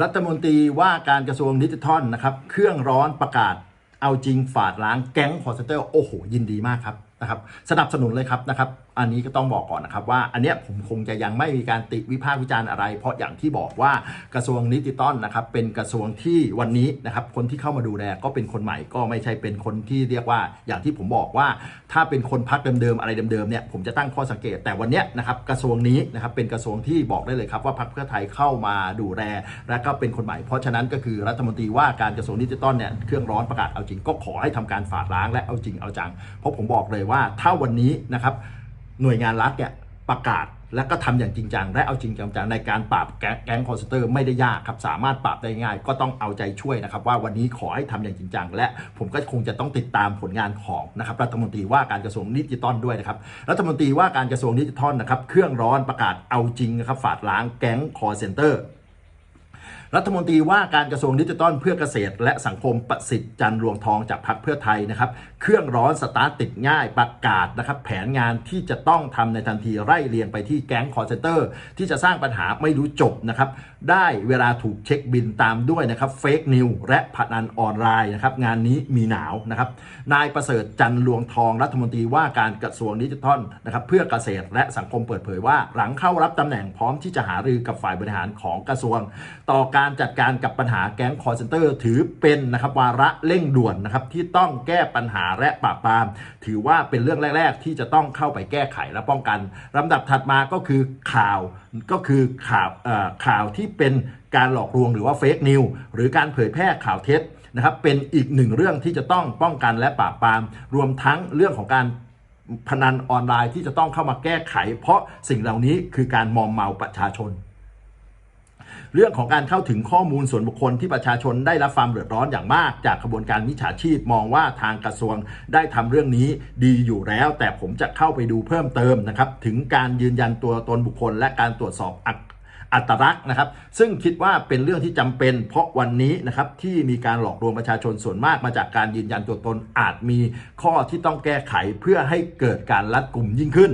รัฐมนตรีว่าการกระทรวงดิจิทัลนะครับ เครื่องร้อนประกาศเอาจริงฝาดล้างแก๊งคอร์เซนเตอร์โอ้โห ยินดีมากครับ นะครับสนับสนุนเลยครับนะครับ อันนี้ก็ต้องบอกก่อนนะครับว่าอันเนี้ยผมคงจะยังไม่มีการติวิพากษ์วิจารณ์อะไร เพราะอย่างที่บอกว่ากระทรวงดิจิทัลนะครับเป็นกระทรวงที่วันนี้นะครับคนที่เข้ามาดูแลก็เป็นคนใหม่ก็ไม่ใช่เป็นคนที่เรียกว่าอย่างที่ผมบอกว่า ถ้าเป็นคนพักเดิมๆอะไรเดิมๆเนี่ยผมจะตั้งข้อสังเกตแต่วันเนี้ยนะครับกระทรวงนี้นะครับเป็นกระทรวงที่บอกได้เลยครับว่าพรรคเพื่อไทยเข้ามาดูแลและก็เป็นคนใหม่ เพราะฉะนั้นก็คือรัฐมนตรีว่าการกระทรวงดิจิทัลเนี่ยเครื่องร้อนประกาศเอาจริงก็ขอให้ทำการฝาดล้างและเอาจริงเอาจังเพราะผมบอกเลยว่าว่าถ้าวันนี้นะครับหน่วยงานรัฐเนี่ยประกาศและก็ทำอย่างจริงจังและเอาจริงจังในการปราบแก๊งคอร์เซนเตอร์ไม่ได้ยากครับ สามารถปราบได้ง่าย ก็ต้องเอาใจช่วยนะครับ ว่าวันนี้ขอให้ทำอย่างจริงจังและผมก็คงจะต้องติดตามผลงานของนะครับรัฐมนตรีว่าการกระทรวงดิจิทัลด้วยนะครับรัฐมนตรีว่าการกระทรวงดิจิทัลนะครับเครื่องร้อนประกาศเอาจริงนะครับฝาดล้างแก๊งคอร์เซนเตอร์ รัฐมนตรีว่าการกระทรวงดิจิทัลเพื่อเกษตร และสังคมประสิทธิ์จันรวงทองจากพรรคเพื่อไทยนะครับ เครื่องร้อนสตาร์ทติดง่ายประกาศนะครับ แผนงานที่จะต้องทำในทันทีไล่เรียงไปที่แก๊งคอร์เซนเตอร์ ที่จะสร้างปัญหาไม่รู้จบนะครับ ได้เวลาถูกเช็คบินตามด้วยนะครับเฟกนิวและพนันออนไลน์นะครับ งานนี้มีหนาวนะครับ นายประเสริฐจันรวงทองรัฐมนตรีว่าการกระทรวงดิจิทัลนะครับเพื่อเกษตรและสังคมเปิดเผยว่า หลังเข้ารับตำแหน่งพร้อมที่จะหารือกับฝ่ายบริหารของกระทรวงต่อการการจัดการกับปัญหาแก๊งคอร์เซนเตอร์ถือเป็นนะครับวาระเร่งด่วนนะครับที่ต้องแก้ปัญหาและปราบปราม ถือว่าเป็นเรื่องแรก ๆ ที่จะต้องเข้าไปแก้ไขและป้องกันลำดับถัดมาก็คือข่าวก็คือข่าวข่าวที่เป็นการหลอกลวงหรือว่าเฟกนิวหรือการเผยแพร่ข่าวเท็จนะครับเป็นอีกหนึ่งเรื่องที่จะต้องป้องกันและปราบปราม รวมทั้งเรื่องของการพนันออนไลน์ที่จะต้องเข้ามาแก้ไข เพราะสิ่งเหล่านี้คือการมอมเมาประชาชน เรื่องของการเข้าถึงข้อมูลส่วนบุคคลที่ประชาชนได้รับความเดือดร้อนอย่างมาก จากขบวนการมิจฉาชีพมองว่าทางกระทรวงได้ทำเรื่องนี้ดีอยู่แล้ว แต่ผมจะเข้าไปดูเพิ่มเติมนะครับถึงการยืนยันตัวตนบุคคล และการตรวจสอบอัตอัตลักษณ์นะครับ ซึ่งคิดว่าเป็นเรื่องที่จำเป็น เพราะวันนี้นะครับที่มีการหลอกลวงประชาชนส่วนมากมาจากการยืนยันตัวตนอาจมีข้อที่ต้องแก้ไขเพื่อให้เกิดการรัดกลุ่มยิ่งขึ้น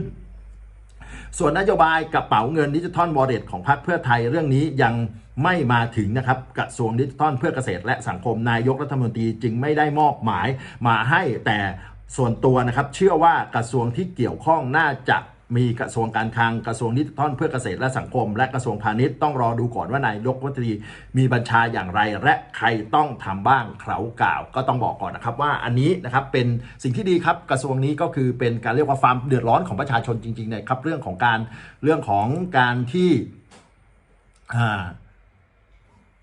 ส่วนนโยบายกระเป๋าเงินดิจิทัลวอลเล็ตของพรรคเพื่อไทยเรื่องนี้ยังไม่มาถึงนะครับกระทรวงดิจิทัลเพื่อเกษตรและสังคมนายกรัฐมนตรีจึงไม่ได้มอบหมายมาให้แต่ส่วนตัวนะครับ เชื่อว่ากระทรวงที่เกี่ยวข้องน่าจะ มีกระทรวงการคลังกระทรวงดิจิทัลเพื่อเกษตรและสังคม และกระทรวงพาณิชย์ต้องรอดูก่อนว่านายกรัฐมนตรีมีบัญชาอย่างไร และใครต้องทำบ้างเขากล่าว ก็ต้องบอกก่อนนะครับว่าอันนี้นะครับเป็นสิ่งที่ดีครับกระทรวงนี้ก็คือเป็นการเรียกว่าความเดือดร้อนของประชาชนจริงๆเนี่ยครับเรื่องของการเรื่องของการที่อ่า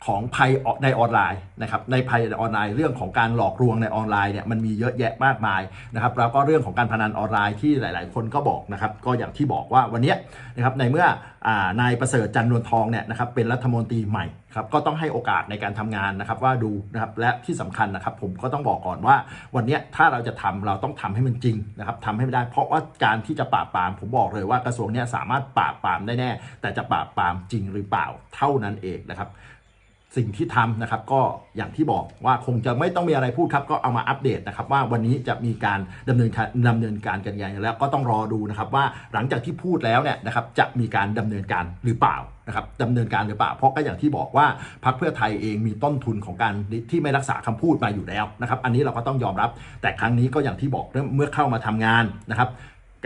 ของภัยในออนไลน์นะครับในภัยในออนไลน์เรื่องของการหลอกลวงในออนไลน์เนี่ยมันมีเยอะแยะมากมายนะครับแล้วก็เรื่องของการพนันออนไลน์ที่หลาย ๆ คนก็บอกนะครับก็อย่างที่บอกว่าวันนี้นะครับในเมื่ออานายประเสริฐจันทร์นวลทองเนี่ยนะครับเป็นรัฐมนตรีใหม่ครับก็ต้องให้โอกาสในการทำงานนะครับว่าดูนะครับและที่สำคัญนะครับผมก็ต้องบอกก่อนว่าวันนี้ถ้าเราจะทำเราต้องทำให้มันจริงนะครับทำให้ไม่ได้ เพราะว่าการที่จะปราบปราม ผมบอกเลยว่ากระทรวงเนี้ยสามารถปราบปรามได้แน่ แต่จะปราบปรามจริงหรือเปล่าเท่านั้นเองนะครับ สิ่งที่ทำนะครับก็อย่างที่บอกว่าคงจะไม่ต้องมีอะไรพูดครับ ก็เอามาอัปเดตนะครับ ว่าวันนี้จะมีการดำเนินการดำเนินการกันยังไงแล้วก็ต้องรอดูนะครับว่าหลังจากที่พูดแล้วเนี่ยนะครับจะมีการดำเนินการหรือเปล่านะครับดำเนินการหรือเปล่าเพราะก็อย่างที่บอกว่าพรรคเพื่อไทยเองมีต้นทุนของการที่ไม่รักษาคำพูดมาอยู่แล้วนะครับ อันนี้เราก็ต้องยอมรับ แต่ครั้งนี้ก็อย่างที่บอกเมื่อเข้ามาทำงานนะครับ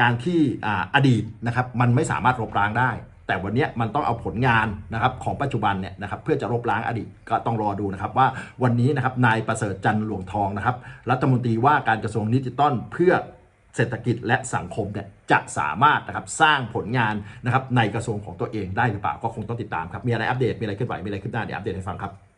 การที่ออดีตนะครับมันไม่สามารถลบล้างได้ แต่วันนี้มันต้องเอาผลงานนะครับของปัจจุบันเนี่ยนะครับเพื่อจะลบล้างอดีตก็ต้องรอดูนะครับว่าวันนี้นะครับนายประเสริฐจันทร์หลวงทองนะครับรัฐมนตรีว่าการกระทรวงดิจิตอลเพื่อเศรษฐกิจและสังคมเนี่ยจะสามารถนะครับสร้างผลงานนะครับในกระทรวงของตัวเองได้หรือเปล่าก็คงต้องติดตามครับมีอะไรอัปเดตมีอะไรขึ้นไหวมีอะไรขึ้นหน้าเดี๋ยวอัปเดตให้ฟังครับ